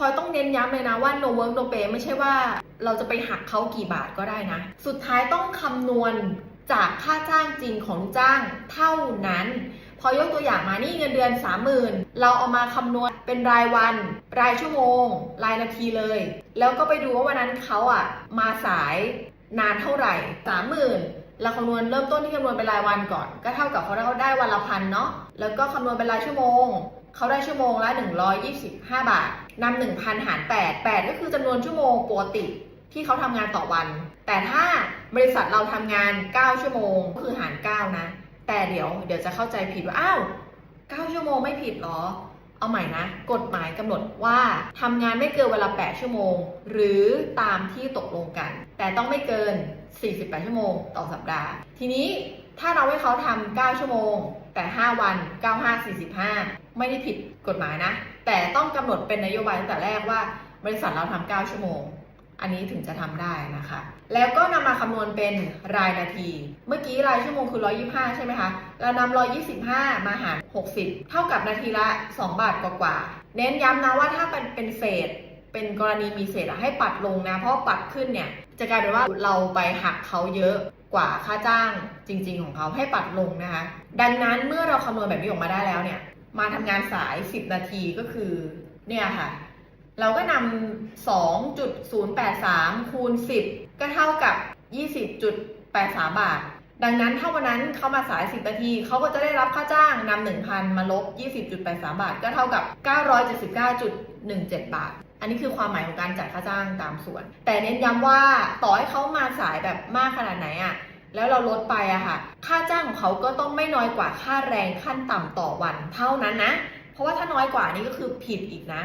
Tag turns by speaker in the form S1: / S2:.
S1: พลอยต้องเน้นย้ำเลยนะว่า no work no pay ไม่ใช่ว่าเราจะไปหักเขากี่บาทก็ได้นะ สุดท้ายต้องคำนวณจากค่าจ้างจริงของลูกจ้างเท่านั้น พอยกตัวอย่างมานี่เงินเดือน 30,000 เราเอามาคำนวณเป็นรายวัน รายชั่วโมง รายนาทีเลย แล้วก็ไปดูว่าวันนั้นเขาอะมาสายนานเท่าไหร่ 30,000 เราคำนวณเริ่มต้นที่คำนวณเป็นรายวันก่อน ก็เท่ากับเขาได้เขาได้วันละพันเนาะแล้วก็คำนวณเป็นรายชั่วโมง เขาได้ชั่วโมงละ 125 บาทนำ1,000 หาร 8 8 ก็คือจำนวนชั่วโมงปกติที่เขาทำงานต่อวัน แต่ถ้าบริษัทเราทำงาน 9 ชั่วโมงก็คือหาร 9 นะ แต่เดี๋ยวเดี๋ยวจะเข้าใจผิดว่าอ้าว 9 ชั่วโมงไม่ผิดหรอ เอาใหม่นะ กฎหมายกำหนดว่าทำงานไม่เกินเวลา 8 ชั่วโมง หรือตามที่ตกลงกัน แต่ต้องไม่เกิน 48 ชั่วโมงต่อสัปดาห์ ทีนี้ถ้าเราให้เขาทำ9ชั่วโมง แต่ 5 วัน 95 45 ไม่ได้ผิดกฎหมายนะ แต่ต้องกำหนดเป็นนโยบายตั้งแต่แรกว่า บริษัทเราทำ9ชั่วโมง อันนี้ถึงจะทำได้นะคะ แล้วก็นำมาคำนวณเป็นรายนาที เมื่อกี้รายชั่วโมงคือ 125 ใช่ไหมคะ เรานำ125 มาหาร 60 เท่ากับนาทีละ 2 บาทกว่าๆเน้นย้ำนะว่าถ้าเป็นเป็นเศษ เป็นกรณีมีเศษอะให้ปัดลงนะ เพราะปัดขึ้นเนี่ย จะกลายเป็นว่าเราไปหักเขาเยอะกว่าค่าจ้างจริง ๆ ของเขาให้ปัดลงนะคะ ดังนั้นเมื่อเราคำนวณแบบนี้ออกมาได้แล้วเนี่ย มาทำงานสาย 10 นาทีก็คือเนี่ยค่ะ เราก็นำ2.083 คูณ 10 ก็เท่ากับ 20.83 บาท ดังนั้นถ้าวันนั้นเขามาสาย 10นาทีเขาก็จะได้รับค่าจ้างนำ1,000 มาลบ 20.83 บาท ก็เท่ากับ 979.17 บาท อันนี้คือความหมายของการจ่ายค่าจ้างตามส่วน แต่เน้นย้ำว่าต่อให้เขามาสายแบบมากขนาดไหนอะแล้วเราลดไปอะค่ะ ค่าจ้างของเขาก็ต้องไม่น้อยกว่าค่าแรงขั้นต่ำต่อวันเท่านั้นนะ เพราะว่าถ้าน้อยกว่านี้ก็คือผิดอีกนะ